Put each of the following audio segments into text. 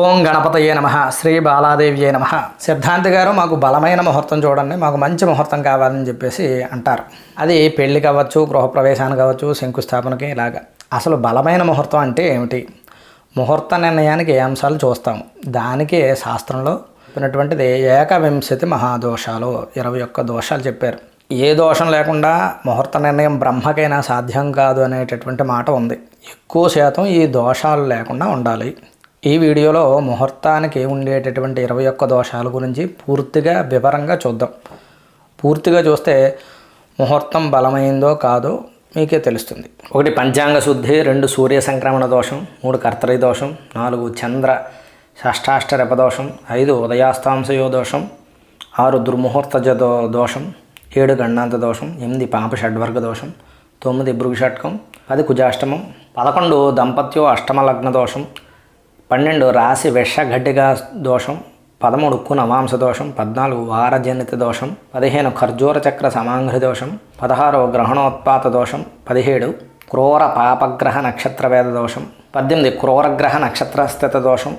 ఓం గణపతయే నమ శ్రీ బాలాదేవియే నమ. సిద్ధాంతి గారు మాకు బలమైన ముహూర్తం చూడండి మాకు మంచి ముహూర్తం కావాలని చెప్పేసి అంటారు. అది పెళ్ళి కావచ్చు గృహప్రవేశానికి కావచ్చు శంకుస్థాపనకి ఇలాగా. అసలు బలమైన ముహూర్తం అంటే ఏమిటి? ముహూర్త నిర్ణయానికి ఏ అంశాలు చూస్తాము దానికే శాస్త్రంలో చెప్పినటువంటిది ఏకవింశతి మహాదోషాలు ఇరవై ఒక్క దోషాలు చెప్పారు. ఏ దోషం లేకుండా ముహూర్త నిర్ణయం బ్రహ్మకైనా సాధ్యం కాదు అనేటటువంటి మాట ఉంది. ఎక్కువ శాతం ఈ దోషాలు లేకుండా ఉండాలి. ఈ వీడియోలో ముహూర్తానికి ఉండేటటువంటి ఇరవై ఒక్క దోషాల గురించి పూర్తిగా వివరంగా చూద్దాం. పూర్తిగా చూస్తే ముహూర్తం బలమైందో కాదో మీకే తెలుస్తుంది. ఒకటి పంచాంగ శుద్ధి రెండు సూర్య సంక్రమణ దోషం మూడు కర్తరి దోషం నాలుగు చంద్ర షష్టాష్టరప దోషం ఐదు ఉదయాస్తాంశయో దోషం ఆరు దుర్ముహూర్త దో దోషం ఏడు గణాంత దోషం ఎనిమిది పాప షడ్వర్గ దోషం తొమ్మిది భృగుషట్కం పది కుజాష్టమం పదకొండు దంపత్యో అష్టమ లగ్న దోషం పన్నెండు రాశి విషగడ్డిగా దోషం పదమూడు కునమాంస దోషం పద్నాలుగు వారజనిత దోషం పదిహేను ఖర్జూర చక్ర సమాంఘ్రి దోషం పదహారు గ్రహణోత్పాత దోషం పదిహేడు క్రూర పాపగ్రహ నక్షత్ర వేద దోషం పద్దెనిమిది క్రూరగ్రహ నక్షత్ర స్థిత దోషం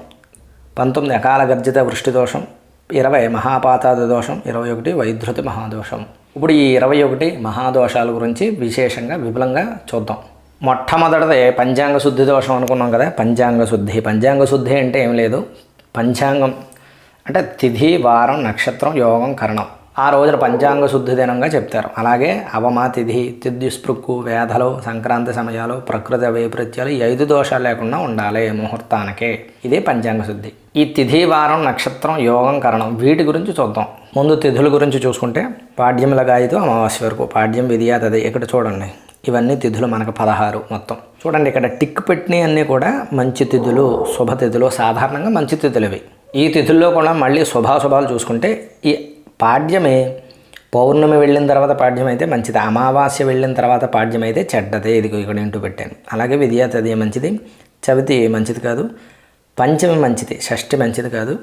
పంతొమ్మిది అకాల గర్జిత వృష్టి దోషం ఇరవై మహాపాతాద దోషం ఇరవై ఒకటి వైధృతి మహాదోషం. ఇప్పుడు ఈ ఇరవై ఒకటి మహాదోషాల గురించి విశేషంగా విపులంగా చూద్దాం. మొట్టమొదటిది పంచాంగ శుద్ధి దోషం అనుకున్నాం కదా పంచాంగ శుద్ధి. పంచాంగ శుద్ధి అంటే ఏం లేదు. పంచాంగం అంటే తిథి వారం నక్షత్రం యోగం కరణం. ఆ రోజున పంచాంగ శుద్ధి దినంగా చెప్తారు. అలాగే అవమా తిథి తిథిస్పృక్కు వేధలు సంక్రాంతి సమయాలు ప్రకృతి వైపరీత్యాలు ఈ ఐదు దోషాలు లేకుండా ఉండాలి ముహూర్తానికే. ఇదే పంచాంగ శుద్ధి. ఈ తిథి వారం నక్షత్రం యోగం కరణం వీటి గురించి చూద్దాం. ముందు తిథుల గురించి చూసుకుంటే పాడ్యముల గాయతో అమావాస్య వరకు. పాడ్యం విధియాతది. ఇక్కడ చూడండి. ఇవన్నీ తిథులు మనకు పదహారు మొత్తం. చూడండి ఇక్కడ టిక్ పెట్టినవి అన్నీ కూడా మంచి తిథులు శుభతిథులు సాధారణంగా మంచి తిథులు ఇవి ఈ తిథుల్లో కూడా మళ్ళీ శుభాశుభాలు చూసుకుంటే ఈ పాడ్యమే పౌర్ణమి వెళ్ళిన తర్వాత పాడ్యం అయితే మంచిది అమావాస్య వెళ్ళిన తర్వాత పాడ్యం అయితే చెడ్డదే. ఇది ఇక్కడ ఇంటూ పెట్టాను అలాగే విద్యాతది మంచిది చవితి మంచిది కాదు పంచమి మంచిది షష్ఠి మంచిది కాదు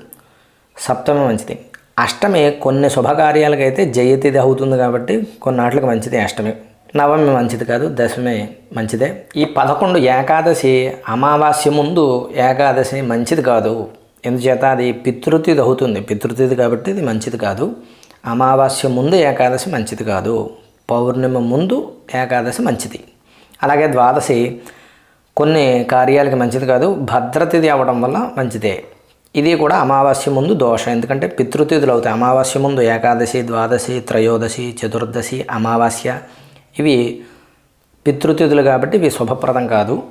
సప్తమి మంచిది. అష్టమి కొన్ని శుభకార్యాలకైతే జయతిది అవుతుంది కాబట్టి కొన్నాట్లకు మంచిది అష్టమి. నవమి మంచిది కాదు దశమి మంచిదే. ఈ పదకొండు ఏకాదశి అమావాస్య ముందు ఏకాదశి మంచిది కాదు. ఎందుచేత అది పితృతిథి అవుతుంది. పితృతిథి కాబట్టి ఇది మంచిది కాదు. అమావాస్య ముందు ఏకాదశి మంచిది కాదు. పౌర్ణమి ముందు ఏకాదశి మంచిది. అలాగే ద్వాదశి కొన్ని కార్యాలకి మంచిది కాదు. భద్రతిథి అవ్వడం వల్ల మంచిదే. ఇది కూడా అమావాస్య ముందు దోషం. ఎందుకంటే పితృతిథులు అవుతాయి. అమావాస్య ముందు ఏకాదశి ద్వాదశి త్రయోదశి చతుర్దశి అమావాస్య ఇవి పితృతిథులు కాబట్టి ఇవి శుభప్రదం కాదు.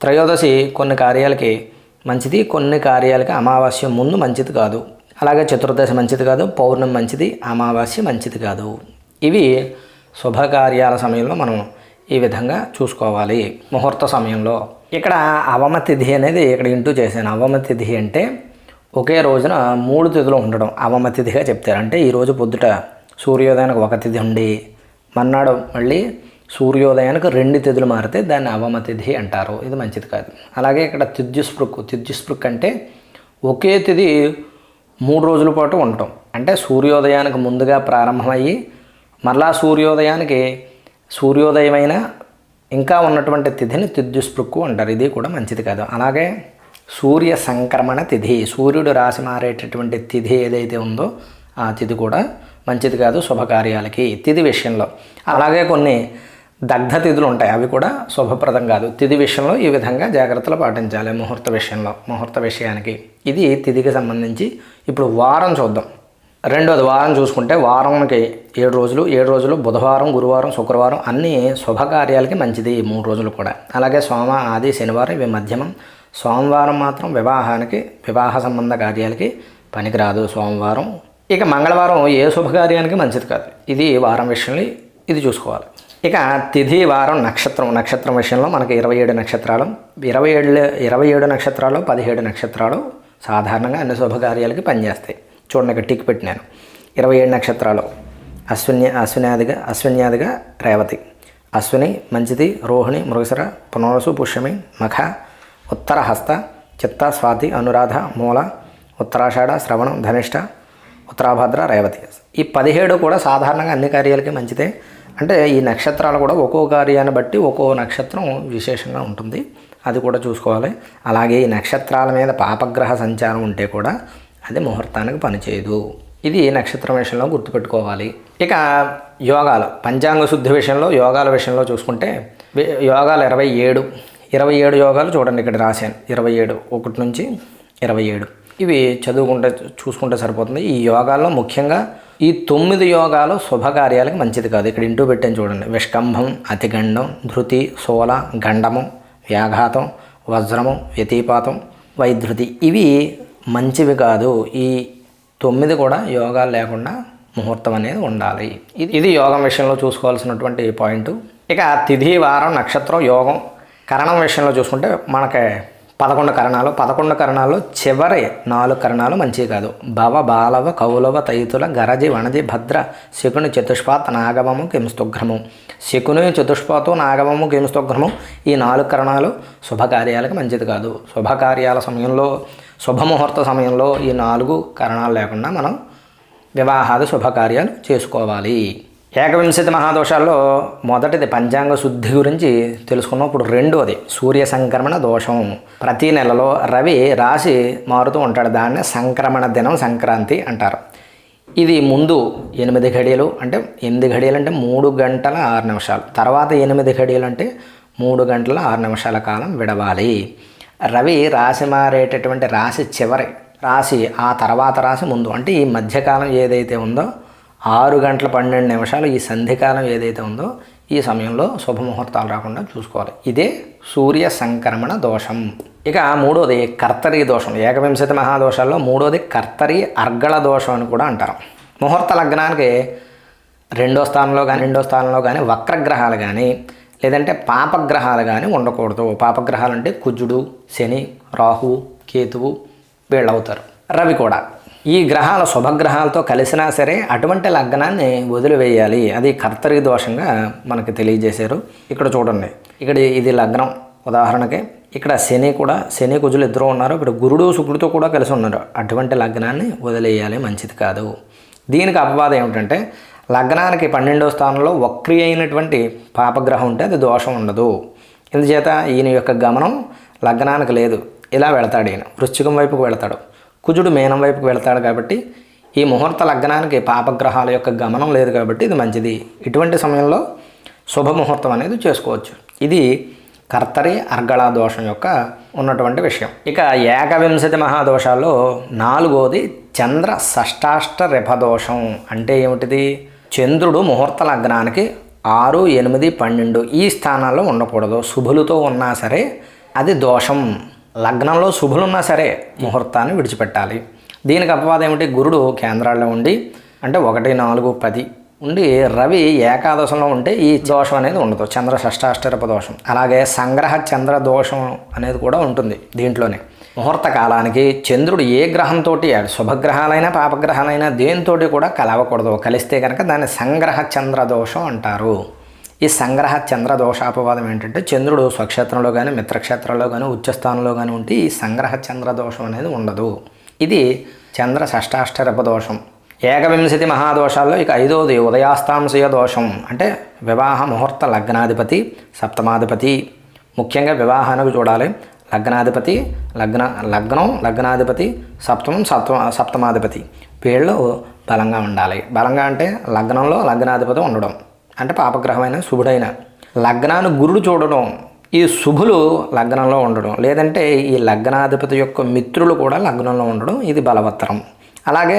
త్రయోదశి కొన్ని కార్యాలకి మంచిది కొన్ని కార్యాలకి అమావాస్య ముందు మంచిది కాదు. అలాగే చతుర్దశి మంచిది కాదు పౌర్ణమి మంచిది అమావాస్య మంచిది కాదు. ఇవి శుభకార్యాల సమయంలో మనం ఈ విధంగా చూసుకోవాలి ముహూర్త సమయంలో. ఇక్కడ అవమ తిథి అనేది ఇక్కడ ఇంటూ చేశాను. అవమ తిథి అంటే ఒకే రోజున మూడు తిథులు ఉండడం. అవమ తిథిగా చెప్తారు. అంటే ఈరోజు పొద్దుట సూర్యోదయానికి ఒక తిథి ఉండి మన్నాడు మళ్ళీ సూర్యోదయానికి రెండు తిథులు మారితే దాన్ని అవమ తిథి అంటారు. ఇది మంచిది కాదు. అలాగే ఇక్కడ తిథ్యుస్పృక్ తిథ్యుస్పృక్ అంటే ఒకే తిథి మూడు రోజుల పాటు ఉండటం. అంటే సూర్యోదయానికి ముందుగా ప్రారంభమయ్యి మరలా సూర్యోదయానికి సూర్యోదయమైన ఇంకా ఉన్నటువంటి తిథిని తిథ్యుస్పృక్కు అంటారు. ఇది కూడా మంచిది కాదు. అలాగే సూర్య సంక్రమణ తిథి సూర్యుడు రాశి మారేటటువంటి తిథి ఏదైతే ఉందో ఆ తిథి కూడా మంచిది కాదు శుభకార్యాలకి తిథి విషయంలో. అలాగే కొన్ని దగ్ధ తిథులు ఉంటాయి అవి కూడా శుభప్రదం కాదు. తిథి విషయంలో ఈ విధంగా జాగ్రత్తలు పాటించాలి ముహూర్త విషయంలో ముహూర్త విషయానికి. ఇది తిథికి సంబంధించి ఇప్పుడు వారం చూద్దాం. రెండోది వారం చూసుకుంటే వారంకి ఏడు రోజులు ఏడు రోజులు బుధవారం గురువారం శుక్రవారం అన్నీ శుభకార్యాలకి మంచిది ఈ మూడు రోజులు కూడా. అలాగే సోమ ఆది శనివారం ఇవి మధ్యమం. సోమవారం మాత్రం వివాహానికి వివాహ సంబంధ కార్యాలకి పనికిరాదు. సోమవారం ఇక మంగళవారం ఏ శుభకార్యానికి మంచిది కాదు. ఇది వారం విషయంలో ఇది చూసుకోవాలి. ఇక తిథి వారం నక్షత్రం. నక్షత్రం విషయంలో మనకి ఇరవై ఏడు నక్షత్రాలు. ఇరవై ఏడు ఇరవై ఏడు నక్షత్రాలు పదిహేడు నక్షత్రాలు సాధారణంగా అన్ని శుభకార్యాలకి పనిచేస్తాయి. చూడండి ఇక్కడ టిక్ పెట్టినాను ఇరవై ఏడు నక్షత్రాలు. అశ్విన్య అశ్వినాదిగా అశ్విన్యాదిగా రేవతి. అశ్విని మంచిది రోహిణి మృగసర పునరసు పుష్యమి మఖ ఉత్తర హస్త చిత్త స్వాతి అనురాధ మూల ఉత్తరాషాఢ శ్రవణం ధనిష్ట ఉత్తరాభద్ర రేవతి. ఈ పదిహేడు కూడా సాధారణంగా అన్ని కార్యాలకి మంచిదే. అంటే ఈ నక్షత్రాలు కూడా ఒక్కో కార్యాన్ని బట్టి ఒక్కో నక్షత్రం విశేషంగా ఉంటుంది. అది కూడా చూసుకోవాలి. అలాగే ఈ నక్షత్రాల మీద పాపగ్రహ సంచారం ఉంటే కూడా అది ముహూర్తానికి పనిచేయదు. ఇది నక్షత్రం విషయంలో గుర్తుపెట్టుకోవాలి. ఇక యోగాలు. పంచాంగ శుద్ధి విషయంలో యోగాల విషయంలో చూసుకుంటే యోగాలు ఇరవై ఏడు. ఇరవై ఏడు యోగాలు చూడండి ఇక్కడ రాశాను. ఇరవై ఏడు. ఒకటి నుంచి ఇరవై ఏడు. ఇవి చదువుకుంటే చూసుకుంటే సరిపోతుంది. ఈ యోగాల్లో ముఖ్యంగా ఈ తొమ్మిది యోగాలు శుభకార్యాలకు మంచిది కాదు. ఇక్కడ ఇంటూ పెట్టాను చూడండి. విష్కంభం అతిగండం ధృతి సోల గండము వ్యాఘాతం వజ్రము వ్యతిపాతం వైధృతి. ఇవి మంచివి కాదు. ఈ తొమ్మిది కూడా యోగాలు లేకుండా ముహూర్తం అనేది ఉండాలి. ఇది ఇది యోగం విషయంలో చూసుకోవాల్సినటువంటి పాయింట్. ఇక తిథి వారం నక్షత్రం యోగం. కరణం విషయంలో చూసుకుంటే మనకి పదకొండు కరణాలు. పదకొండు కరణాల్లో చివరి నాలుగు కరణాలు మంచివి కాదు. భవ బాలవ కౌలవ తైతుల గరజి వణజి భద్ర శకుని చతుష్పాత్ నాగమము కింస్తుగ్రము శకుని చతుష్పాతు నాగమము కింస్తుగ్రము ఈ నాలుగు కరణాలు శుభకార్యాలకు మంచిది కాదు. శుభకార్యాల సమయంలో శుభముహూర్త సమయంలో ఈ నాలుగు కరణాలు లేకుండా మనం వివాహాది శుభకార్యాలు చేసుకోవాలి. ఏకవింశతి మహాదోషాల్లో మొదటిది పంచాంగ శుద్ధి గురించి తెలుసుకున్నాం. ఇప్పుడు రెండోది సూర్య సంక్రమణ దోషం. ప్రతి నెలలో రవి రాశి మారుతూ ఉంటాడు. దాన్నే సంక్రమణ దినం సంక్రాంతి అంటారు. ఇది ముందు ఎనిమిది ఘడియలు అంటే ఎనిమిది ఘడియలు అంటే మూడు గంటల ఆరు నిమిషాలు. తర్వాత ఎనిమిది ఘడియలు అంటే మూడు గంటల ఆరు నిమిషాల కాలం విడవాలి. రవి రాశి మారేటటువంటి రాశి చివరి. రాశి ఆ తర్వాత రాశి ముందు. అంటే ఈ మధ్యకాలం ఏదైతే ఉందో ఆరు గంటల పన్నెండు నిమిషాలు ఈ సంధికాలం ఏదైతే ఉందో ఈ సమయంలో శుభముహూర్తాలు రాకుండా చూసుకోవాలి. ఇదే సూర్య సంక్రమణ దోషం. ఇక మూడోది కర్తరి దోషం. ఏకవింశతి మహాదోషాల్లో మూడోది కర్తరి అర్గళ దోషం అని కూడా అంటారు. ముహూర్త లగ్నానికి రెండో స్థానంలో కానీ రెండో స్థానంలో కానీ వక్రగ్రహాలు కానీ లేదంటే పాపగ్రహాలు కానీ ఉండకూడదు. పాపగ్రహాలు అంటే కుజుడు శని రాహు కేతువు వీళ్ళవుతారు. రవి కూడా. ఈ గ్రహాలు శుభగ్రహాలతో కలిసినా సరే అటువంటి లగ్నాన్ని వదిలివేయాలి. అది కర్తరి దోషంగా మనకి తెలియజేశారు. ఇక్కడ చూడండి. ఇక్కడ ఇది లగ్నం. ఉదాహరణకి ఇక్కడ శని కూడా శని కుజులు ఇద్దరు ఉన్నారు. ఇక్కడ గురుడు శుక్రుడితో కూడా కలిసి ఉన్నారు. అటువంటి లగ్నాన్ని వదిలేయాలి. మంచిది కాదు. దీనికి అపవాదం ఏమిటంటే లగ్నానికి పన్నెండో స్థానంలో వక్రి అయినటువంటి పాపగ్రహం ఉంటే అది దోషం ఉండదు. ఇందుచేత ఈయన యొక్క గమనం లగ్నానికి లేదు. ఇలా వెళతాడు ఈయన. వృశ్చికం వైపుకు వెళతాడు. కుజుడు మేనం వైపుకు వెళ్తాడు కాబట్టి ఈ ముహూర్త లగ్నానికి పాపగ్రహాల యొక్క గమనం లేదు కాబట్టి ఇది మంచిది. ఇటువంటి సమయంలో శుభముహూర్తం అనేది చేసుకోవచ్చు. ఇది కర్తరి అర్గళ దోషం యొక్క ఉన్నటువంటి విషయం. ఇక ఏకవింశతి మహాదోషాల్లో నాలుగోది చంద్ర షష్టాష్ట దోషం. అంటే ఏమిటిది? చంద్రుడు ముహూర్త లగ్నానికి ఆరు ఎనిమిది పన్నెండు ఈ స్థానాల్లో ఉండకూడదు. శుభులతో ఉన్నా సరే అది దోషం. లగ్నంలో శుభలున్నా సరే ముహూర్తాన్ని విడిచిపెట్టాలి. దీనికి అపవాదం ఏమిటి? గురుడు కేంద్రాల్లో ఉండి అంటే ఒకటి నాలుగు పది ఉండి రవి ఏకాదశంలో ఉంటే ఈ దోషం అనేది ఉండదు. చంద్ర షష్టాష్టరప దోషం. అలాగే సంగ్రహ చంద్ర దోషం అనేది కూడా ఉంటుంది దీంట్లోనే. ముహూర్త కాలానికి చంద్రుడు ఏ గ్రహంతో శుభగ్రహాలైనా పాపగ్రహాలైనా దేనితోటి కూడా కలవకూడదు. కలిస్తే కనుక దాన్ని సంగ్రహ చంద్ర దోషం అంటారు. ఈ సంగ్రహ చంద్ర దోషాపవాదం ఏంటంటే చంద్రుడు స్వక్షేత్రంలో కానీ మిత్రక్షేత్రంలో కానీ ఉచ్చస్థానంలో కానీ ఉంటే ఈ సంగ్రహ చంద్ర దోషం అనేది ఉండదు. ఇది చంద్ర షష్టాష్టరప దోషం. ఏకవింశతి మహాదోషాల్లో ఇక ఐదవది ఉదయాస్తాంశయ దోషం. అంటే వివాహ ముహూర్త లగ్నాధిపతి సప్తమాధిపతి. ముఖ్యంగా వివాహానికి చూడాలి. లగ్నాధిపతి లగ్న లగ్నం లగ్నాధిపతి సప్తమం సప్తమ సప్తమాధిపతి. వీళ్ళు బలంగా ఉండాలి. బలంగా అంటే లగ్నంలో లగ్నాధిపతి ఉండడం. అంటే పాపగ్రహమైన శుభుడైన లగ్నాన్ని గురుడు చూడడం ఈ శుభులు లగ్నంలో ఉండడం లేదంటే ఈ లగ్నాధిపతి యొక్క మిత్రులు కూడా లగ్నంలో ఉండడం ఇది బలవత్తరం. అలాగే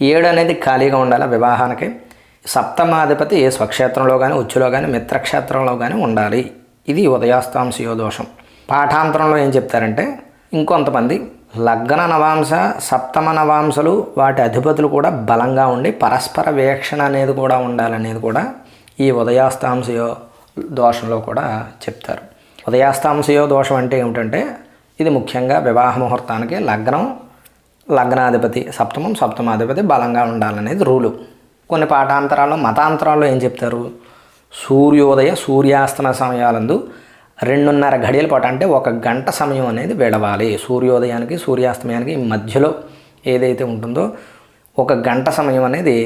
ఏడు అనేది ఖాళీగా ఉండాలి వివాహానికి? సప్తమాధిపతి స్వక్షేత్రంలో కానీ ఉచ్చులో కానీ మిత్రక్షేత్రంలో కానీ ఉండాలి. ఇది ఉదయాస్తాంశయో దోషం. పాఠాంతరంలో ఏం చెప్తారంటే ఇంకొంతమంది లగ్న నవాంశ సప్తమ నవాంశలు వాటి అధిపతులు కూడా బలంగా ఉండి పరస్పర వీక్షణ అనేది కూడా ఉండాలనేది కూడా ఈ ఉదయాస్తాంశయో దోషంలో కూడా చెప్తారు. ఉదయాస్తాంశయో దోషం అంటే ఏమిటంటే ఇది ముఖ్యంగా వివాహ ముహూర్తానికి లగ్నం లగ్నాధిపతి సప్తమం సప్తమాధిపతి బలంగా ఉండాలనేది రూలు. కొన్ని పాఠాంతరాల్లో మతాంతరాల్లో ఏం చెప్తారు? సూర్యోదయ సూర్యాస్తమ సమయాలందు రెండున్నర గడియల పాటు అంటే ఒక గంట సమయం అనేది విడవాలి. సూర్యోదయానికి సూర్యాస్తమయానికి ఈ మధ్యలో ఏదైతే ఉంటుందో ఒక గంట సమయం అనేది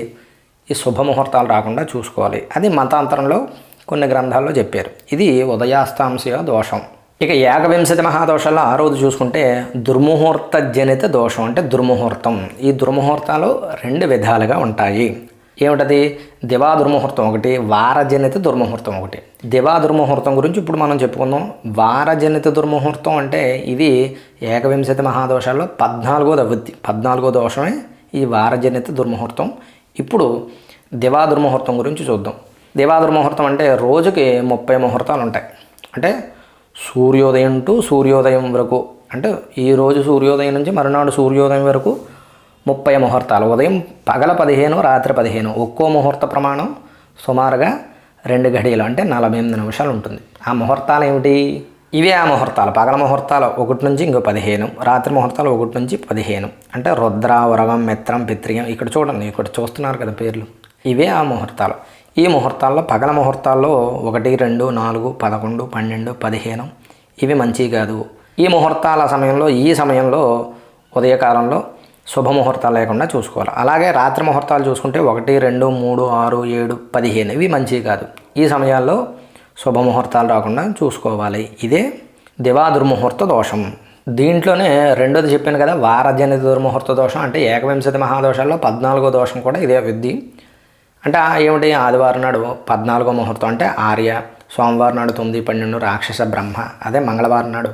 ఈ శుభముహూర్తాలు రాకుండా చూసుకోవాలి. అది మతాంతరంలో కొన్ని గ్రంథాల్లో చెప్పారు. ఇది ఉదయాస్తాంశయ దోషం. ఇక ఏకవింశతి మహాదోషాల్లో ఆ రోజు చూసుకుంటే దుర్ముహూర్త జనిత దోషం అంటే దుర్ముహూర్తం. ఈ దుర్ముహూర్తాలు రెండు విధాలుగా ఉంటాయి. ఏమిటది? దివా దుర్ముహూర్తం ఒకటి వారజనిత దుర్ముహూర్తం ఒకటి. దివా దుర్ముహూర్తం గురించి ఇప్పుడు మనం చెప్పుకుందాం. వారజనిత దుర్ముహూర్తం అంటే ఇది ఏకవింశతి మహాదోషాల్లో పద్నాలుగో దవృత్తి పద్నాలుగో దోషమే ఈ వారజనిత దుర్ముహూర్తం. ఇప్పుడు దివా ముహూర్తం గురించి చూద్దాం. దివా ముహూర్తం అంటే రోజుకి ముప్పై ముహూర్తాలు ఉంటాయి. అంటే సూర్యోదయం టు సూర్యోదయం వరకు అంటే ఈరోజు సూర్యోదయం నుంచి మరునాడు సూర్యోదయం వరకు ముప్పై ముహూర్తాలు. ఉదయం పగల పదిహేను రాత్రి పదిహేను. ఒక్కో ముహూర్త ప్రమాణం సుమారుగా రెండు గడియలు అంటే నలభై ఎనిమిది నిమిషాలు ఉంటుంది. ఆ ముహూర్తాలు ఏమిటి? ఇవే ఆ ముహూర్తాలు. పగల ముహూర్తాలు ఒకటి నుంచి ఇంకో పదిహేను రాత్రి ముహూర్తాలు ఒకటి నుంచి పదిహేను. అంటే రుద్ర వరవం మిత్రం పిత్రియం ఇక్కడ చూడండి ఇక్కడ చూస్తున్నారు కదా పేర్లు. ఇవే ఆ ముహూర్తాలు. ఈ ముహూర్తాల్లో పగల ముహూర్తాల్లో ఒకటి రెండు నాలుగు పదకొండు పన్నెండు పదిహేను ఇవి మంచివి కాదు. ఈ ముహూర్తాల సమయంలో ఈ సమయంలో ఉదయకాలంలో శుభముహూర్తాలు లేకుండా చూసుకోవాలి. అలాగే రాత్రి ముహూర్తాలు చూసుకుంటే ఒకటి రెండు మూడు ఆరు ఏడు పదిహేను ఇవి మంచివి కాదు. ఈ సమయాల్లో శుభముహూర్తాలు రాకుండా చూసుకోవాలి. ఇదే దివా దుర్ముహూర్త దోషం. దీంట్లోనే రెండోది చెప్పాను కదా వారజనిత దుర్ముహూర్త దోషం అంటే ఏకవింశతి మహాదోషాల్లో పద్నాలుగో దోషం కూడా ఇదే విద్ది అంటే ఆ ఏమిటి? ఆదివారం నాడు పద్నాలుగో ముహూర్తం అంటే ఆర్య సోమవారం నాడు తొమ్మిది పన్నెండు రాక్షస బ్రహ్మ అదే మంగళవారం నాడు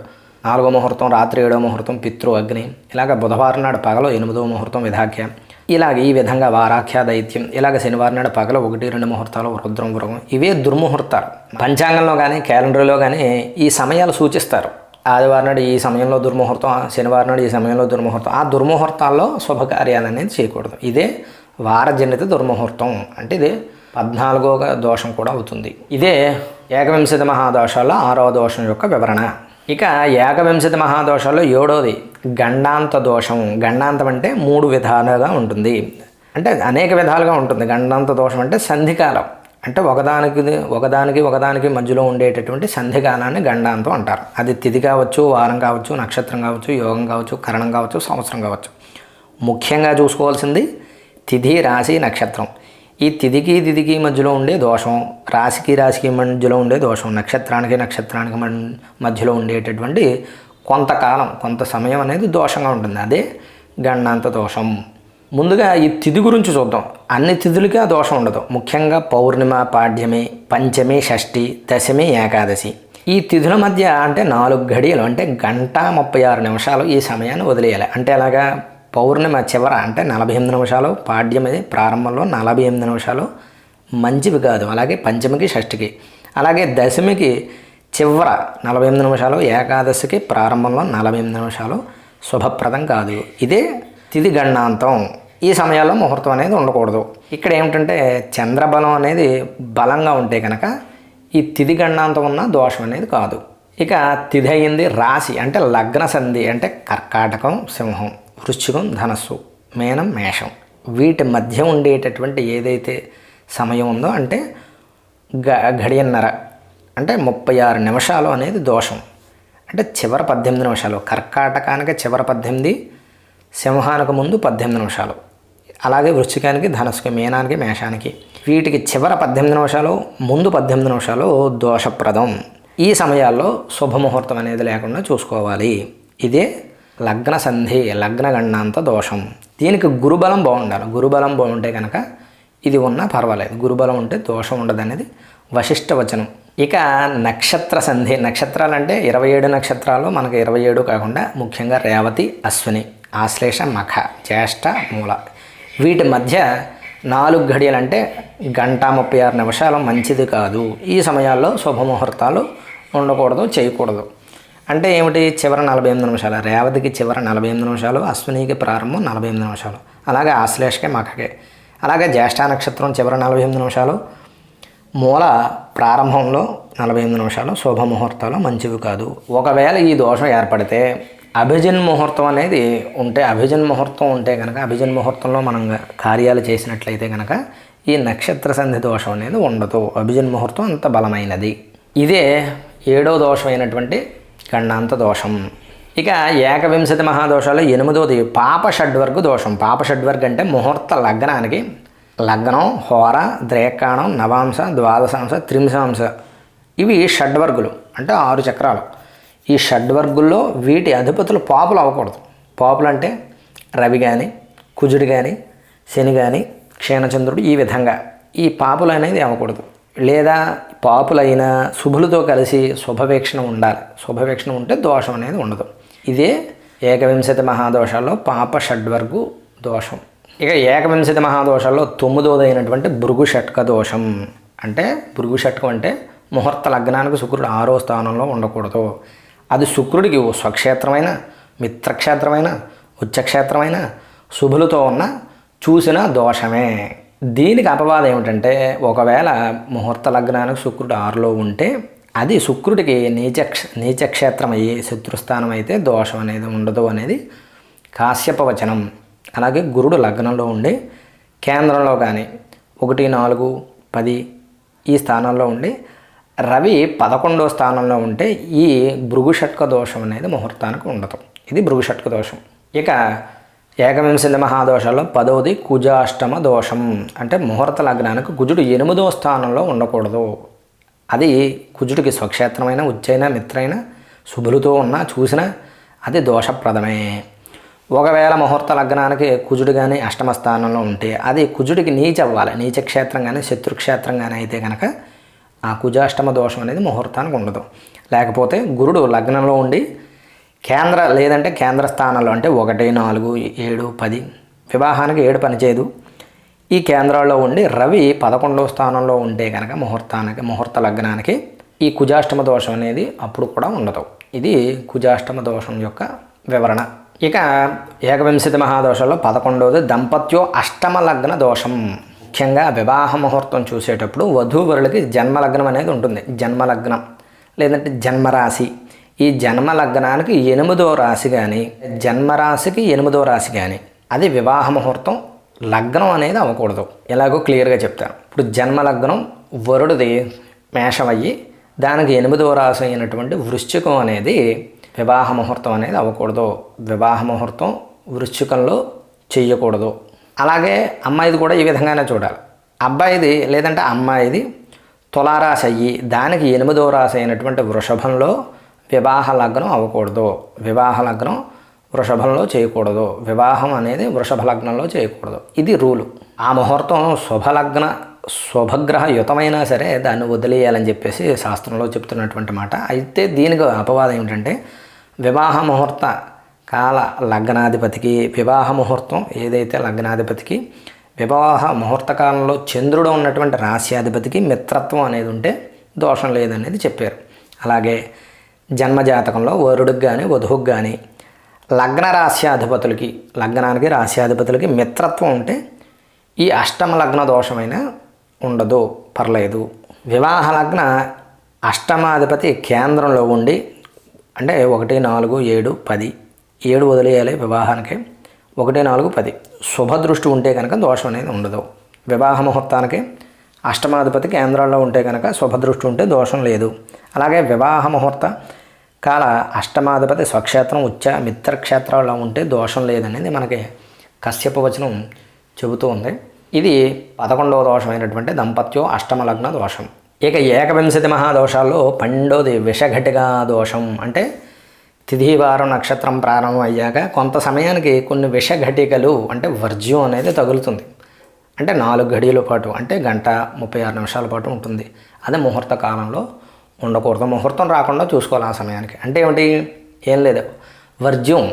నాలుగో ముహూర్తం రాత్రి ఏడో ముహూర్తం పితృ అగ్ని ఇలాగ బుధవారం నాడు పగలు ఎనిమిదో ముహూర్తం విధాఖ్య. ఇలాగ ఈ విధంగా వారాఖ్య దైత్యం ఇలాగ శనివారం నాడు పగల ఒకటి రెండు ముహూర్తాలు రుద్రం వృగం ఇవే దుర్ముహూర్తాలు. పంచాంగంలో కానీ క్యాలెండర్లో కానీ ఈ సమయాలు సూచిస్తారు. ఆదివారం నాడు ఈ సమయంలో దుర్ముహూర్తం శనివారం నాడు ఈ సమయంలో దుర్ముహూర్తం. ఆ దుర్ముహూర్తాల్లో శుభకార్యాలు అనేది చేయకూడదు. ఇదే వారజనిత దుర్ముహూర్తం. అంటే ఇది పద్నాలుగవ దోషం కూడా అవుతుంది. ఇదే ఏకవింశతి మహాదోషాల్లో ఆరవ దోషం యొక్క వివరణ. ఇక ఏకవింశతి మహాదోషాల్లో ఏడోది గండాంత దోషం. గండాంతం అంటే మూడు విధాలుగా ఉంటుంది. అంటే అనేక విధాలుగా ఉంటుంది. గండాంత దోషం అంటే సంధికాలం. అంటే ఒకదానికి ఒకదానికి ఒకదానికి మధ్యలో ఉండేటటువంటి సంధికాలాన్ని గండాంతం అంటారు. అది తిథి కావచ్చు వారం కావచ్చు నక్షత్రం కావచ్చు యోగం కావచ్చు కరణం కావచ్చు సంవత్సరం కావచ్చు. ముఖ్యంగా చూసుకోవాల్సింది తిథి రాశి నక్షత్రం. ఈ తిదికి తిథికి మధ్యలో ఉండే దోషం రాశికి రాశికి మధ్యలో ఉండే దోషం నక్షత్రానికి నక్షత్రానికి మధ్యలో ఉండేటటువంటి కొంతకాలం కొంత సమయం అనేది దోషంగా ఉంటుంది. అదే గణాంత దోషం. ముందుగా ఈ తిథి గురించి చూద్దాం. అన్ని తిథులకి ఆ దోషం ఉండదు. ముఖ్యంగా పౌర్ణిమ పాడ్యమి పంచమి షష్ఠి దశమి ఏకాదశి. ఈ తిథుల మధ్య అంటే నాలుగు గడియలు అంటే గంట ముప్పై ఆరు నిమిషాలు ఈ సమయాన్ని వదిలేయాలి. అంటే అలాగా పౌర్ణమి చివర అంటే నలభై ఎనిమిది నిమిషాలు పాడ్యమిది ప్రారంభంలో నలభై ఎనిమిది నిమిషాలు మంచివి కాదు అలాగే పంచమికి షష్ఠికి. అలాగే దశమికి చివర నలభై ఎనిమిది నిమిషాలు ఏకాదశికి ప్రారంభంలో నలభై ఎనిమిది నిమిషాలు శుభప్రదం కాదు. ఇదే తిథి గణాంతం. ఈ సమయాల్లో ముహూర్తం అనేది ఉండకూడదు. ఇక్కడ ఏమిటంటే చంద్రబలం అనేది బలంగా ఉంటే కనుక ఈ తిది గణాంతం ఉన్న దోషం అనేది కాదు. ఇక తిథి అయింది రాశి అంటే లగ్న సంధి అంటే కర్కాటకం సింహం. వృశ్చికం ధనస్సు మేనం మేషం. వీటి మధ్య ఉండేటటువంటి ఏదైతే సమయం ఉందో అంటే గ గడియన్నర. అంటే ముప్పై ఆరు నిమిషాలు అనేది దోషం. అంటే చివరి పద్దెనిమిది నిమిషాలు. కర్కాటకానికి చివరి పద్దెనిమిది సింహానికి ముందు పద్దెనిమిది నిమిషాలు. అలాగే వృశ్చికానికి ధనస్సుకి మీనానికి మేషానికి. వీటికి చివరి పద్దెనిమిది నిమిషాలు ముందు పద్దెనిమిది నిమిషాలు దోషప్రదం. ఈ సమయాల్లో శుభముహూర్తం అనేది లేకుండా చూసుకోవాలి. ఇదే లగ్న సంధి లగ్న గణాంత దోషం. దీనికి గురుబలం బాగుండాలి. గురుబలం బాగుంటే కనుక ఇది ఉన్నా పర్వాలేదు. గురుబలం ఉంటే దోషం ఉండదనేది వశిష్ట వచనం. ఇక నక్షత్ర సంధి. నక్షత్రాలు అంటే ఇరవై ఏడు నక్షత్రాలు మనకి ఇరవై ఏడు కాకుండా ముఖ్యంగా రేవతి అశ్విని ఆశ్లేష మఖ జ్యేష్ఠ మూల. వీటి మధ్య నాలుగు గడియలు అంటే గంట ముప్పై ఆరు నిమిషాలు మంచిది కాదు. ఈ సమయాల్లో శుభముహూర్తాలు ఉండకూడదు చేయకూడదు. అంటే ఏమిటి? చివరి నలభై ఎనిమిది నిమిషాలు. రేవతికి చివరి నలభై ఎనిమిది నిమిషాలు అశ్వినికి ప్రారంభం నలభై ఎనిమిది నిమిషాలు. అలాగే ఆశ్లేషకే మఖకే అలాగే జ్యేష్ఠ నక్షత్రం చివరి నలభై ఎనిమిది నిమిషాలు. మూల ప్రారంభంలో నలభై ఎనిమిది నిమిషాలు. శుభముహూర్తాలు మంచివి కాదు. ఒకవేళ ఈ దోషం ఏర్పడితే అభిజన్ ముహూర్తం అనేది ఉంటే అభిజన్ ముహూర్తం ఉంటే కనుక అభిజన్ ముహూర్తంలో మనం కార్యాలు చేసినట్లయితే కనుక ఈ నక్షత్ర సంధి దోషం అనేది ఉండదు. అభిజన్ ముహూర్తం అంత బలమైనది. ఇదే ఏడో దోషమైనటువంటి ఖండాంత దోషం ఇక ఏకవింశతి మహాదోషాలు ఎనిమిదోది పాప షడ్వర్గ దోషం. పాప షడ్వర్గ అంటే ముహూర్త లగ్నానికి లగ్నం హోర ద్రేకాణం నవాంశ ద్వాదశాంశ త్రింశాంశ ఇవి షడ్వర్గులు అంటే ఆరు చక్రాలు. ఈ షడ్వర్గుల్లో వీటి అధిపతులు పాపులు అవ్వకూడదు. పాపులు అంటే రవి కానీ కుజుడు కానీ శని కానీ క్షీణచంద్రుడు ఈ విధంగా. ఈ పాపులు అనేది అవ్వకూడదు. లేదా పాపులైన శుభులతో కలిసి శుభవీక్షణ ఉండాలి. శుభవీక్షణ ఉంటే దోషం అనేది ఉండదు. ఇదే ఏకవింశతి మహాదోషాల్లో పాప షడ్వర్గు దోషం. ఇక ఏకవింశతి మహాదోషాల్లో తొమ్మిదోదైనటువంటి భృగు షట్క దోషం. అంటే భృగు షట్కం అంటే ముహూర్త లగ్నానికి శుక్రుడు ఆరో స్థానంలో ఉండకూడదు. అది శుక్రుడికి ఓ స్వక్షేత్రమైన మిత్రక్షేత్రమైన ఉచ్చక్షేత్రమైన శుభులతో ఉన్న చూసిన దోషమే. దీనికి అపవాదం ఏమిటంటే ఒకవేళ ముహూర్త లగ్నానికి శుక్రుడు ఆరులో ఉంటే అది శుక్రుడికి నీచక్ష నీచక్షేత్రం అయ్యి శత్రుస్థానం అయితే దోషం అనేది ఉండదు అనేది కాశ్యప వచనం అలాగే గురుడు లగ్నంలో ఉండి కేంద్రంలో కానీ ఒకటి నాలుగు పది ఈ స్థానంలో ఉండి రవి పదకొండో స్థానంలో ఉంటే ఈ భృగుషట్క దోషం అనేది ముహూర్తానికి ఉండదు. ఇది భృగుషట్క దోషం. ఇక ఏకవింశతి మహాదోషాల్లో? పదవది కుజాష్టమ దోషం. అంటే ముహూర్త లగ్నానికి కుజుడు ఎనిమిదో స్థానంలో ఉండకూడదు. అది కుజుడికి స్వక్షేత్రమైన ఉజ్జైన మిత్రైన శుభులతో ఉన్నా చూసినా అది దోషప్రదమే. ఒకవేళ ముహూర్త లగ్నానికి కుజుడు కానీ అష్టమ స్థానంలో ఉంటే అది కుజుడికి నీచ అవ్వాలి. నీచ క్షేత్రం కానీ శత్రుక్షేత్రం కానీ అయితే కనుక ఆ కుజాష్టమ దోషం అనేది ముహూర్తానికి ఉండదు. లేకపోతే గురుడు లగ్నంలో ఉండి కేంద్ర లేదంటే కేంద్ర స్థానంలో అంటే ఒకటి నాలుగు ఏడు పది. వివాహానికి ఏడు పనిచేయదు ఈ కేంద్రాల్లో ఉండి రవి పదకొండవ స్థానంలో ఉంటే కనుక ముహూర్తానికి ముహూర్త లగ్నానికి ఈ కుజాష్టమ దోషం అనేది అప్పుడు కూడా ఉండదు. ఇది కుజాష్టమ దోషం యొక్క వివరణ. ఇక ఏకవింశతి మహాదోషంలో పదకొండవది దంపత్యో అష్టమ లగ్న దోషం. ముఖ్యంగా వివాహ ముహూర్తం చూసేటప్పుడు వధూవరులకి జన్మలగ్నం అనేది ఉంటుంది. జన్మలగ్నం లేదంటే జన్మరాశి. ఈ జన్మ లగ్నానికి ఎనిమిదో రాశి కానీ జన్మరాశికి ఎనిమిదో రాశి కానీ అది వివాహ ముహూర్తం లగ్నం అనేది అవ్వకూడదు. ఎలాగో క్లియర్గా చెప్తాను. ఇప్పుడు జన్మ లగ్నం వరుడిది మేషం అయ్యి దానికి ఎనిమిదో రాశి అయినటువంటి వృశ్చికం అనేది వివాహ ముహూర్తం అనేది అవ్వకూడదు. వివాహ ముహూర్తం వృశ్చికంలో చెయ్యకూడదు. అలాగే అమ్మాయిది కూడా ఈ విధంగానే చూడాలి. అబ్బాయిది లేదంటే అమ్మాయిది తులారాశి అయ్యి దానికి ఎనిమిదో రాశి అయినటువంటి వృషభంలో వివాహ లగ్నం అవ్వకూడదు. వివాహ లగ్నం వృషభంలో చేయకూడదు. వివాహం అనేది వృషభ లగ్నంలో చేయకూడదు. ఇది రూలు. ఆ ముహూర్తం శుభలగ్న శుభగ్రహ యుతమైనా సరే దాన్ని వదిలేయాలని చెప్పేసి శాస్త్రంలో చెప్తున్నటువంటి మాట. అయితే దీనికి అపవాదం ఏమిటంటే వివాహ ముహూర్త కాల లగ్నాధిపతికి వివాహ ముహూర్తం ఏదైతే లగ్నాధిపతికి వివాహ ముహూర్త కాలంలో చంద్రుడు ఉన్నటువంటి రాశ్యాధిపతికి మిత్రత్వం అనేది ఉంటే దోషం లేదనేది చెప్పారు. అలాగే జన్మజాతకంలో వరుడికి కానీ వధువుకి కానీ లగ్న రాశ్యాధిపతులకి లగ్నానికి రాశ్యాధిపతులకి మిత్రత్వం ఉంటే ఈ అష్టమ లగ్న దోషమైన ఉండదు పర్లేదు. వివాహ లగ్న అష్టమాధిపతి కేంద్రంలో ఉండి అంటే ఒకటి నాలుగు ఏడు పది ఏడు వదిలేయాలి వివాహానికి ఒకటి నాలుగు పది. శుభదృష్టి ఉంటే కనుక దోషం అనేది ఉండదు. వివాహ ముహూర్తానికి అష్టమాధిపతి కేంద్రాల్లో ఉంటే కనుక శుభదృష్టి ఉంటే దోషం లేదు. అలాగే వివాహ ముహూర్త కాల అష్టమాధిపతి స్వక్షేత్రం ఉచ్చ మిత్రక్షేత్రాల్లో ఉంటే దోషం లేదనేది మనకి కశ్యప వచనం చెబుతూ ఉంది. ఇది పదకొండవ దోషమైనటువంటి దంపత్యో అష్టమలగ్న దోషం. ఇక ఏకవింశతి మహాదోషాల్లో పండోది విషఘటిగా దోషం. అంటే తిథివారం నక్షత్రం ప్రారంభం అయ్యాక కొంత సమయానికి కొన్ని విషఘటికలు అంటే వర్జ్యం అనేది తగులుతుంది. అంటే నాలుగు గడియల పాటు అంటే గంట ముప్పై ఆరు నిమిషాల పాటు ఉంటుంది. అదే ముహూర్త కాలంలో ఉండకూడదు. ముహూర్తం రాకుండా చూసుకోవాలి ఆ సమయానికి. అంటే ఏమిటి? ఏం లేదు. వర్జ్యం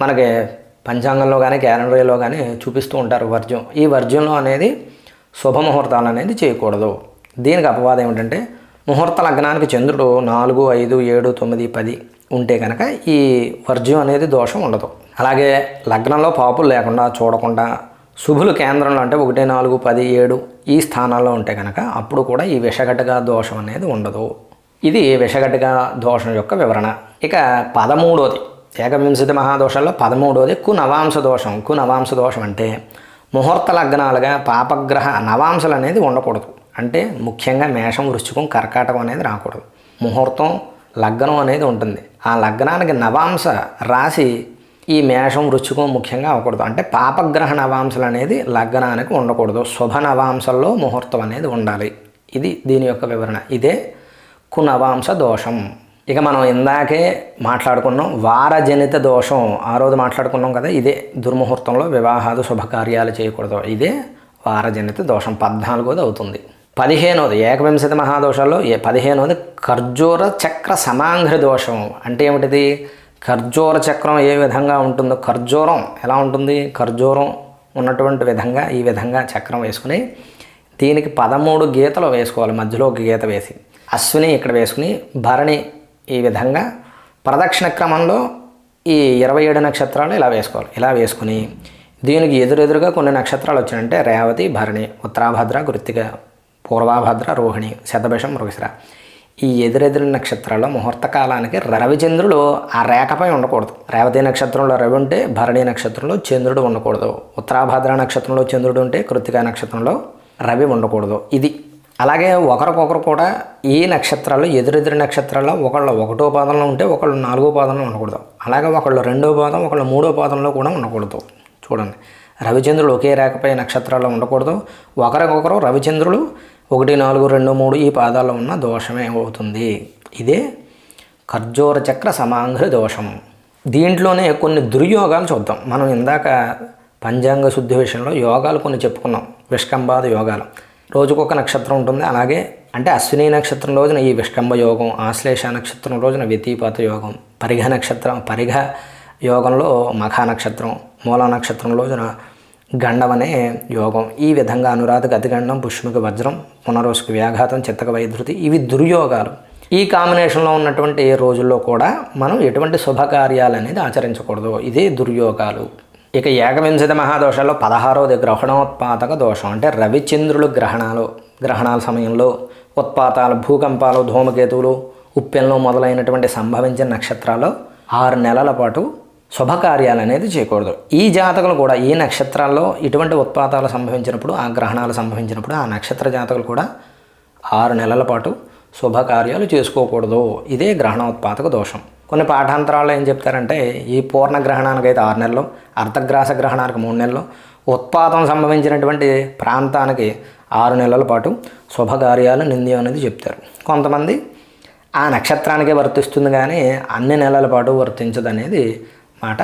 మనకి పంచాంగంలో కానీ క్యాలెండర్లో కానీ చూపిస్తూ ఉంటారు వర్జ్యం. ఈ వర్జ్యంలో అనేది శుభముహూర్తాలు అనేది చేయకూడదు. దీనికి అపవాదం ఏమిటంటే ముహూర్త లగ్నానికి చంద్రుడు నాలుగు ఐదు ఏడు తొమ్మిది పది ఉంటే కనుక ఈ వర్జ్యం అనేది దోషం ఉండదు. అలాగే లగ్నంలో పాపులు లేకుండా చూడకుండా శుభులు కేంద్రంలో అంటే ఒకటి నాలుగు పది ఏడు ఈ స్థానాల్లో ఉంటే కనుక అప్పుడు కూడా ఈ విషఘటక దోషం అనేది ఉండదు. ఇది విషఘటక దోషం యొక్క వివరణ. ఇక పదమూడోది. ఏకవింశతి మహాదోషాల్లో పదమూడోది కు నవాంశ దోషం. కు నవాంశ దోషం అంటే ముహూర్త లగ్నాలుగా పాపగ్రహ నవాంశలు అనేది ఉండకూడదు. అంటే ముఖ్యంగా మేషం వృశ్చికం కర్కాటకం అనేది రాకూడదు. ముహూర్తం లగ్నం అనేది ఉంటుంది. ఆ లగ్నానికి నవాంశ రాసి ఈ మేషం రుచికం ముఖ్యంగా అవ్వకూడదు. అంటే పాపగ్రహ నవాంశలు అనేది లగ్నానికి ఉండకూడదు. శుభ నవాంశల్లో ముహూర్తం అనేది ఉండాలి. ఇది దీని యొక్క వివరణ. ఇదే కునవాంశ దోషం. ఇక మనం ఇందాకే మాట్లాడుకున్నాం వారజనిత దోషం. ఆ రోజు మాట్లాడుకున్నాం కదా ఇదే దుర్ముహూర్తంలో వివాహాలు శుభకార్యాలు చేయకూడదు. ఇదే వారజనిత దోషం. పద్నాలుగోది అవుతుంది. పదిహేనోది ఏకవింశతి మహాదోషాల్లో ఏ పదిహేనోది ఖర్జూర చక్ర సమాంఘ్ర దోషం. అంటే ఏమిటిది? ఖర్జూర చక్రం ఏ విధంగా ఉంటుందో ఖర్జూరం ఎలా ఉంటుంది? ఖర్జూరం ఉన్నటువంటి విధంగా ఈ విధంగా చక్రం వేసుకుని దీనికి పదమూడు గీతలు వేసుకోవాలి. మధ్యలో ఒక గీత వేసి అశ్విని ఇక్కడ వేసుకుని భరణి ఈ విధంగా ప్రదక్షిణ క్రమంలో ఈ ఇరవై ఏడు నక్షత్రాలు ఇలా వేసుకోవాలి. ఇలా వేసుకుని దీనికి ఎదురెదురుగా కొన్ని నక్షత్రాలు వచ్చినాయంటే రేవతి భరణి ఉత్తరాభద్ర కృత్తిక పూర్వాభద్ర రోహిణి శతభిషం మృగశిర. ఈ ఎదురెదురు నక్షత్రాల్లో ముహూర్త కాలానికి రవిచంద్రుడు ఆ రేఖపై ఉండకూడదు. రేవతి నక్షత్రంలో రవి ఉంటే భరణి నక్షత్రంలో చంద్రుడు ఉండకూడదు. ఉత్తరాభద్ర నక్షత్రంలో చంద్రుడు ఉంటే కృతికా నక్షత్రంలో రవి ఉండకూడదు. ఇది. అలాగే ఒకరికొకరు కూడా ఈ నక్షత్రాలు ఎదురెదురు నక్షత్రాల్లో ఒకళ్ళు ఒకటో పాదంలో ఉంటే ఒకళ్ళు నాలుగో పాదంలో ఉండకూడదు. అలాగే ఒకళ్ళు రెండో పాదం ఒకళ్ళు మూడో పాదంలో కూడా ఉండకూడదు. చూడండి. రవిచంద్రుడు ఒకే రేఖపై నక్షత్రాల్లో ఉండకూడదు. ఒకరికొకరు రవిచంద్రుడు ఒకటి నాలుగు రెండు మూడు ఈ పాదాల్లో ఉన్న దోషమే అవుతుంది ఇదే ఖర్జూర చక్ర సమాంగ్ర దోషం. దీంట్లోనే కొన్ని దుర్యోగాలు చూద్దాం. మనం ఇందాక పంచాంగ శుద్ధి విషయంలో యోగాలు కొన్ని చెప్పుకున్నాం. విష్కంబాద యోగాలు. రోజుకొక నక్షత్రం ఉంటుంది. అలాగే అంటే అశ్విని నక్షత్రం రోజున ఈ విష్కంబ యోగం ఆశ్లేష నక్షత్రం రోజున వ్యతిపాత యోగం పరిఘ నక్షత్రం పరిఘ యోగంలో మఖా నక్షత్రం మూల నక్షత్రం రోజున గండమనే యోగం. ఈ విధంగా అనురాధ గతిగండం పుష్మిక వజ్రం పునరోసుకు వ్యాఘాతం చిత్తక వైధృతి ఇవి దుర్యోగాలు. ఈ కాంబినేషన్లో ఉన్నటువంటి రోజుల్లో కూడా మనం ఎటువంటి శుభకార్యాలు అనేది ఆచరించకూడదు. ఇదే దుర్యోగాలు. ఇక ఏకవింశతి మహాదోషాల్లో పదహారవది గ్రహణోత్పాదక దోషం అంటే రవిచంద్రులు గ్రహణాలు. గ్రహణాల సమయంలో ఉత్పాతాలు భూకంపాలు ధూమకేతువులు ఉప్పెన్లు మొదలైనటువంటి సంభవించిన నక్షత్రాలు ఆరు నెలల పాటు శుభకార్యాలు అనేది చేయకూడదు. ఈ జాతకులు కూడా ఈ నక్షత్రాల్లో ఇటువంటి ఉత్పాతాలు సంభవించినప్పుడు ఆ గ్రహణాలు సంభవించినప్పుడు ఆ నక్షత్ర జాతకులు కూడా ఆరు నెలల పాటు శుభకార్యాలు చేసుకోకూడదు. ఇదే గ్రహణోత్పాతక దోషం. కొన్ని పాఠాంతరాల్లో ఏం చెప్తారంటే ఈ పూర్ణ గ్రహణానికి అయితే ఆరు నెలలు అర్ధగ్రాస గ్రహణానికి మూడు నెలలు ఉత్పాతం సంభవించినటువంటి ప్రాంతానికి ఆరు నెలల పాటు శుభకార్యాలు నింద్యం అనేది చెప్తారు. కొంతమంది ఆ నక్షత్రానికే వర్తిస్తుంది కానీ అన్ని నెలల పాటు వర్తించదు అనేది మాట.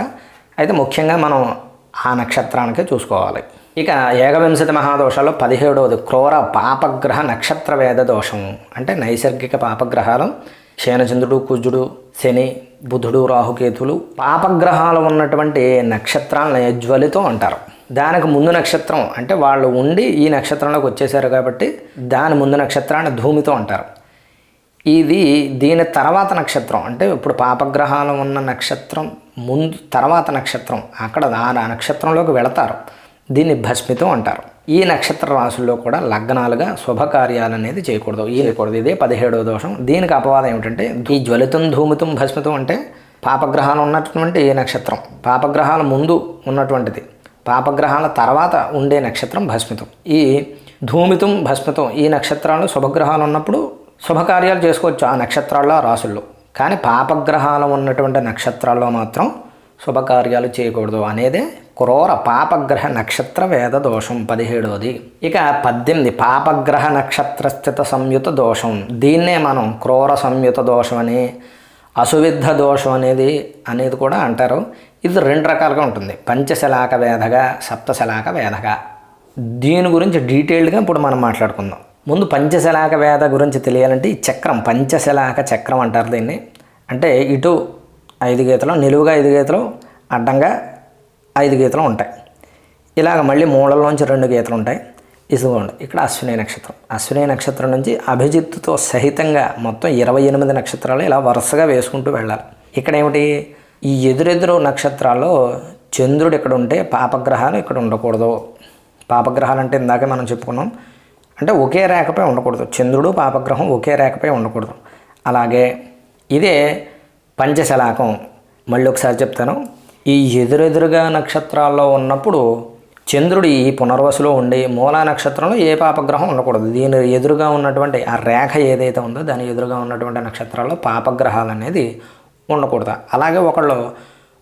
అయితే ముఖ్యంగా మనం ఆ నక్షత్రానికే చూసుకోవాలి. ఇక ఏకవింశతి మహాదోషాల్లో పదిహేడవది క్రూర పాపగ్రహ నక్షత్ర వేద దోషం. అంటే నైసర్గిక పాపగ్రహాలు శేనచంద్రుడు కుజుడు శని బుధుడు రాహుకేతులు పాపగ్రహాలు ఉన్నటువంటి నక్షత్రాలను యజ్వలితో అంటారు. దానికి ముందు నక్షత్రం అంటే వాళ్ళు ఉండి ఈ నక్షత్రంలోకి వచ్చేసారు కాబట్టి దాని ముందు నక్షత్రాన్ని ధూమితో అంటారు. ఇది దీని తర్వాత నక్షత్రం. అంటే ఇప్పుడు పాపగ్రహాలు ఉన్న నక్షత్రం ముందు తర్వాత నక్షత్రం అక్కడ ఆ నక్షత్రంలోకి వెళతారు. దీన్ని భస్మితం అంటారు. ఈ నక్షత్ర రాశుల్లో కూడా లగ్నాలుగా శుభకార్యాలు అనేది చేయకూడదు. ఈ చేయకూడదు. ఇదే పదిహేడవ దోషం. దీనికి అపవాదం ఏమిటంటే ఈ జ్వలితం ధూమితం భస్మితం అంటే పాపగ్రహాలు ఉన్నటువంటి ఈ నక్షత్రం. పాపగ్రహాల ముందు ఉన్నటువంటిది. పాపగ్రహాల తర్వాత ఉండే నక్షత్రం భస్మితం. ఈ ధూమితం భస్మితం ఈ నక్షత్రాలు శుభగ్రహాలు ఉన్నప్పుడు శుభకార్యాలు చేసుకోవచ్చు ఆ నక్షత్రాల్లో ఆ రాసుల్లో కానీ పాపగ్రహాలు ఉన్నటువంటి నక్షత్రాల్లో మాత్రం శుభకార్యాలు చేయకూడదు అనేదే క్రూర పాపగ్రహ నక్షత్ర వేద దోషం పదిహేడవది ఇక పద్దెనిమిది పాపగ్రహ నక్షత్ర స్థిత సంయుత దోషం. దీన్నే మనం క్రూర సంయుత దోషం అని అసువిద్ధ దోషం అనేది అనేది కూడా అంటారు. ఇది రెండు రకాలుగా ఉంటుంది. పంచశలాక వేధగా సప్తశలాక వేధగా దీని గురించి డీటెయిల్డ్గా ఇప్పుడు మనం మాట్లాడుకుందాం. ముందు పంచశలాక వేద గురించి తెలియాలంటే ఈ చక్రం పంచశలాక చక్రం అంటారు దీన్ని. అంటే ఇటు ఐదు గీతలు నిలువుగా ఐదు గీతలు అడ్డంగా ఐదు గీతలు ఉంటాయి. ఇలాగ మళ్ళీ మూడల్లోంచి రెండు గీతలు ఉంటాయి. ఇసుకోండి ఇక్కడ అశ్విని నక్షత్రం. అశ్విని నక్షత్రం నుంచి అభిజిత్తుతో సహితంగా మొత్తం ఇరవై ఎనిమిది నక్షత్రాలు ఇలా వరుసగా వేసుకుంటూ వెళ్ళాలి. ఇక్కడ ఏమిటి? ఈ ఎదురెదురు నక్షత్రాల్లో చంద్రుడు ఇక్కడ ఉంటే పాపగ్రహాలు ఇక్కడ ఉండకూడదు. పాపగ్రహాలు అంటే ఇందాకే మనం చెప్పుకున్నాం. అంటే ఒకే రేఖపై ఉండకూడదు. చంద్రుడు పాపగ్రహం ఒకే రేఖపై ఉండకూడదు. అలాగే ఇదే పంచశలాకం. మళ్ళీ ఒకసారి చెప్తాను. ఈ ఎదురెదురుగా నక్షత్రాల్లో ఉన్నప్పుడు చంద్రుడు ఈ పునర్వసులో ఉండి మూలా నక్షత్రంలో ఏ పాపగ్రహం ఉండకూడదు. దీని ఎదురుగా ఉన్నటువంటి ఆ రేఖ ఏదైతే ఉందో దాని ఎదురుగా ఉన్నటువంటి నక్షత్రాల్లో పాపగ్రహాలు అనేది ఉండకూడదు. అలాగే ఒకళ్ళు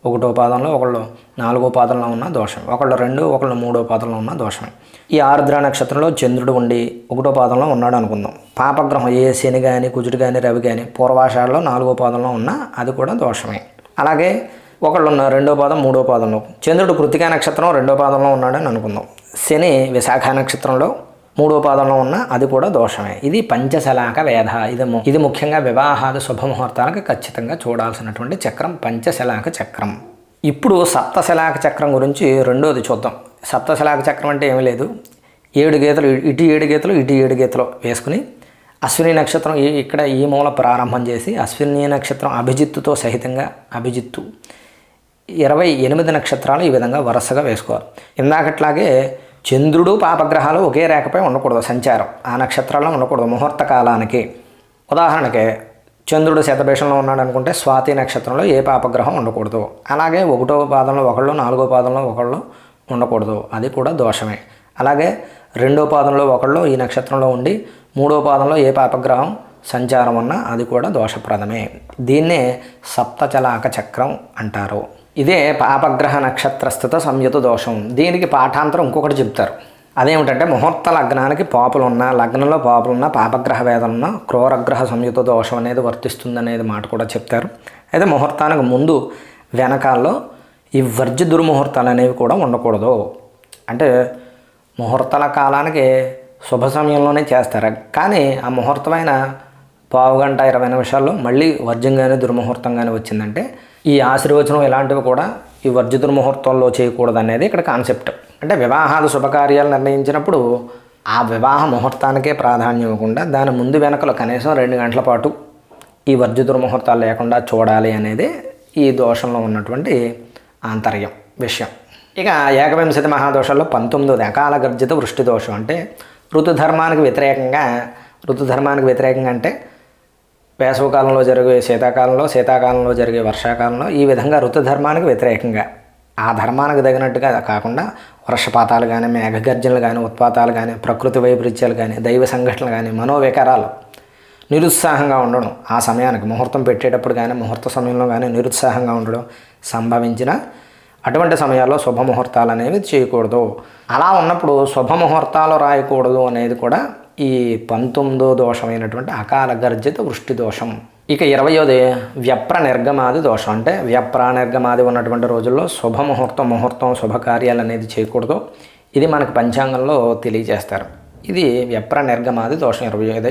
ఒకటో పాదంలో ఒకళ్ళు నాలుగో పాదంలో ఉన్న దోషం ఒకళ్ళు రెండు ఒకళ్ళు మూడో పాదంలో ఉన్న దోషమే. ఈ ఆర్ద్ర నక్షత్రంలో చంద్రుడు ఉండి ఒకటో పాదంలో ఉన్నాడు అనుకుందాం. పాపగ్రహం ఏ శని కానీ కుజుడు కానీ రవి కానీ పూర్వాషాఢలో నాలుగో పాదంలో ఉన్నా అది కూడా దోషమే. అలాగే ఒకళ్ళు ఉన్న రెండో పాదం మూడో పాదంలో. చంద్రుడు కృతికా నక్షత్రం రెండో పాదంలో ఉన్నాడని అనుకుందాం. శని విశాఖ నక్షత్రంలో మూడో పాదంలో ఉన్న అది కూడా దోషమే. ఇది పంచశలాక వేధ. ఇది ఇది ముఖ్యంగా వివాహాది శుభముహూర్తాలకు ఖచ్చితంగా చూడాల్సినటువంటి చక్రం పంచశలాక చక్రం. ఇప్పుడు సప్తశలాక చక్రం గురించి రెండోది చూద్దాం. సప్తశలాక చక్రం అంటే ఏమీ లేదు. ఏడు గీతలు ఇటు ఏడు గీతలు ఇటు ఏడు గీతలు వేసుకుని అశ్విని నక్షత్రం ఈ- ఇక్కడ ఈ మూల ప్రారంభం చేసి అశ్విని నక్షత్రం అభిజిత్తుతో సహితంగా అభిజిత్తు. ఇరవై ఎనిమిది నక్షత్రాలు ఈ విధంగా వరుసగా వేసుకోవాలి. ఇందాకట్లాగే చంద్రుడు పాపగ్రహాలు ఒకే రేఖపై ఉండకూడదు సంచారం. ఆ నక్షత్రాల్లో ఉండకూడదు ముహూర్త కాలానికి. ఉదాహరణకి చంద్రుడు శతభేషంలో ఉన్నాడు అనుకుంటే స్వాతి నక్షత్రంలో ఏ పాపగ్రహం ఉండకూడదు. అలాగే ఒకటో పాదంలో ఒకళ్ళు నాలుగో పాదంలో ఒకళ్ళు ఉండకూడదు. అది కూడా దోషమే. అలాగే రెండో పాదంలో ఒకళ్ళు ఈ నక్షత్రంలో ఉండి మూడో పాదంలో ఏ పాపగ్రహం సంచారం ఉన్నా అది కూడా దోషప్రదమే. దీన్నే సప్తచలాక చక్రం అంటారు. ఇదే పాపగ్రహ నక్షత్రస్థిత సంయుత దోషం. దీనికి పాఠాంతరం ఇంకొకటి చెప్తారు. అదేమిటంటే ముహూర్త లగ్నానికి పాపులు ఉన్నా లగ్నంలో పాపులు ఉన్నా పాపగ్రహ వేదన ఉన్నా క్రూరగ్రహ సంయుత దోషం అనేది వర్తిస్తుంది అనేది మాట కూడా చెప్తారు. అయితే ముహూర్తానికి ముందు వెనకాల్లో ఈ వర్జ్య దుర్ముహూర్తాలు అనేవి కూడా ఉండకూడదు. అంటే ముహూర్తాల కాలానికి శుభ సమయంలోనే చేస్తారు. కానీ ఆ ముహూర్తమైన పావు గంట ఇరవై నిమిషాల్లో మళ్ళీ వర్జం కానీ దుర్ముహూర్తం కానీ వచ్చిందంటే ఈ ఆశీర్వచనం ఇలాంటివి కూడా ఈ వర్జితుల ముహూర్తంలో చేయకూడదు అనేది ఇక్కడ కాన్సెప్ట్. అంటే వివాహాలు శుభకార్యాలు నిర్ణయించినప్పుడు ఆ వివాహ ముహూర్తానికే ప్రాధాన్యం ఇవ్వకుండా దాని ముందు వెనకలో కనీసం రెండు గంటల పాటు ఈ వర్జితుల ముహూర్తాలు లేకుండా చూడాలి అనేది ఈ దోషంలో ఉన్నటువంటి ఆంతర్యం విషయం. ఇక ఏకవింశతి మహాదోషాల్లో పంతొమ్మిది అకాల గర్జిత వృష్టి దోషం అంటే ఋతుధర్మానికి వ్యతిరేకంగా ఋతుధర్మానికి వ్యతిరేకంగా అంటే వేసవకాలంలో జరిగే శీతాకాలంలో శీతాకాలంలో జరిగే వర్షాకాలంలో ఈ విధంగా ఋతుధర్మానికి వ్యతిరేకంగా. ఆ ధర్మానికి తగినట్టుగా కాకుండా వర్షపాతాలు కానీ మేఘగర్జనలు కానీ ఉత్పాతాలు కానీ ప్రకృతి వైపరీత్యాలు కానీ దైవ సంఘటనలు కానీ మనోవికారాలు నిరుత్సాహంగా ఉండడం ఆ సమయానికి ముహూర్తం పెట్టేటప్పుడు కానీ ముహూర్త సమయంలో కానీ నిరుత్సాహంగా ఉండడం సంభవించిన అటువంటి సమయాల్లో శుభముహూర్తాలు అనేవి చేయకూడదు. అలా ఉన్నప్పుడు శుభముహూర్తాలు రాయకూడదు అనేది కూడా ఈ పంతొమ్మిదో దోషమైనటువంటి అకాల గర్జిత వృష్టి దోషం. ఇక ఇరవయోది వ్యప్ర నిర్గమాది దోషం. అంటే వ్యప్ర నిర్గమాది ఉన్నటువంటి రోజుల్లో శుభముహూర్తం ముహూర్తం శుభకార్యాలు అనేది చేయకూడదు. ఇది మనకు పంచాంగంలో తెలియజేస్తారు. ఇది వ్యప్ర నిర్గమాది దోషం ఇరవై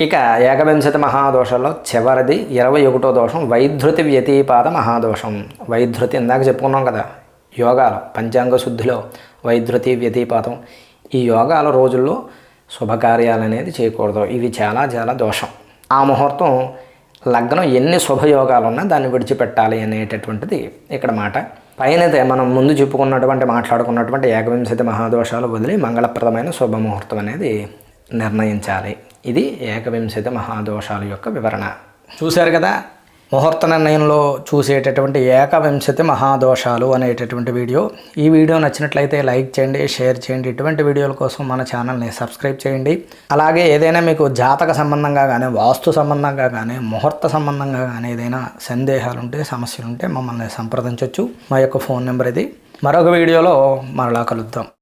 ఇక ఏకవింశతి మహాదోషంలో చివరిది ఇరవై ఒకటో దోషం వైధృతి వ్యతిపాద మహాదోషం. వైధృతి ఇందాక చెప్పుకున్నాం కదా యోగాలు పంచాంగ శుద్ధిలో వైధృతి వ్యతిపాతం ఈ యోగాల రోజుల్లో శుభకార్యాలు అనేది చేయకూడదు. ఇవి చాలా చాలా దోషం. ఆ ముహూర్తం లగ్నం ఎన్ని శుభయోగాలు ఉన్నా దాన్ని విడిచిపెట్టాలి అనేటటువంటిది ఇక్కడ మాట. పైన మనం ముందు చెప్పుకున్నటువంటి మాట్లాడుకున్నటువంటి ఏకవింశతి మహాదోషాలు వదిలి మంగళప్రదమైన శుభముహూర్తం అనేది నిర్ణయించాలి. ఇది ఏకవింశతి మహాదోషాల యొక్క వివరణ. చూశారు కదా? ముహూర్త నిర్ణయంలో చూసేటటువంటి ఏకవింశతి మహాదోషాలు అనేటటువంటి వీడియో. ఈ వీడియో నచ్చినట్లయితే లైక్ చేయండి షేర్ చేయండి. ఇటువంటి వీడియోల కోసం మన ఛానల్ని సబ్స్క్రైబ్ చేయండి. అలాగే ఏదైనా మీకు జాతక సంబంధంగా కానీ వాస్తు సంబంధంగా కానీ ముహూర్త సంబంధంగా కానీ ఏదైనా సందేహాలు ఉంటే సమస్యలు ఉంటే మమ్మల్ని సంప్రదించవచ్చు మా యొక్క ఫోన్ నెంబర్ ఇది. మరొక వీడియోలో మరలా కలుద్దాం.